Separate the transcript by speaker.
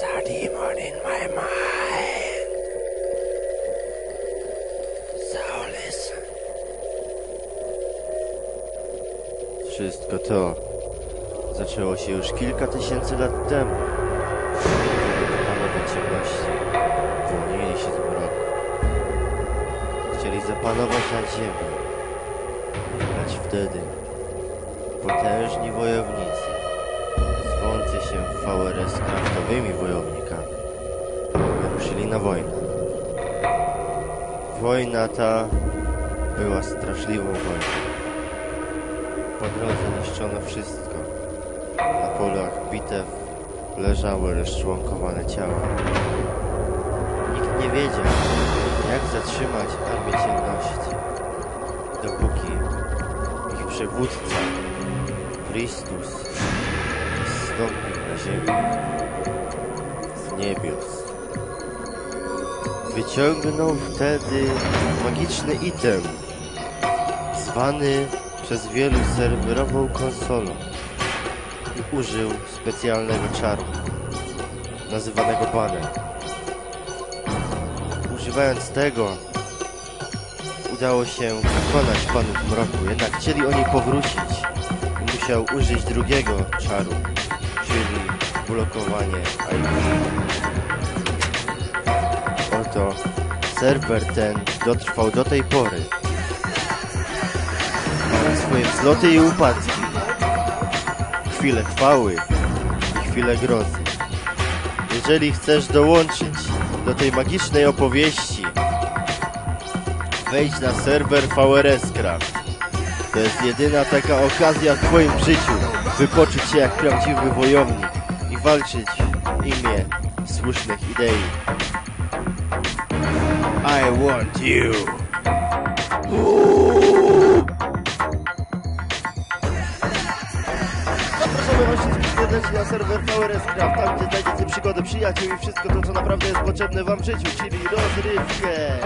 Speaker 1: demon in my mind. Listen.
Speaker 2: Wszystko to zaczęło się już kilka tysięcy lat temu. Panowie ciemności uwolnili się z mroku. Chcieli zapanować nad ziemią. Lecz wtedy potężni wojownicy, zwący się w VRS kraftowymi wojownikami, wyruszyli na wojnę. Wojna ta była straszliwą wojną. Po drodze niszczono wszystko. Na polach bitew leżały rozczłonkowane ciała. Nikt nie wiedział, jak zatrzymać armię ciemności, dopóki ich przywódca, Chrystus, zstąpił na ziemię z niebios. Wyciągnął wtedy magiczny item, zwany przez wielu serwerową konsolą i użył specjalnego czaru, nazywanego banem. Używając tego, udało się pokonać panów mroku, jednak chcieli oni powrócić i musiał użyć drugiego czaru, blokowanie IP. Oto serwer ten dotrwał do tej pory ma swoje wzloty i upadki, chwile chwały i chwile grozy. Jeżeli chcesz dołączyć do tej magicznej opowieści, wejdź na serwer VRS Craft. To jest jedyna taka okazja w twoim życiu, by poczuć się jak prawdziwy wojownik walczyć w imię słusznych idei. I want you. Zapraszamy was wszystkich serdecznie na serwer VRS Craft, tam gdzie znajdziecie przygody przyjaciół i wszystko to, co naprawdę jest potrzebne wam w życiu, czyli rozrywkę.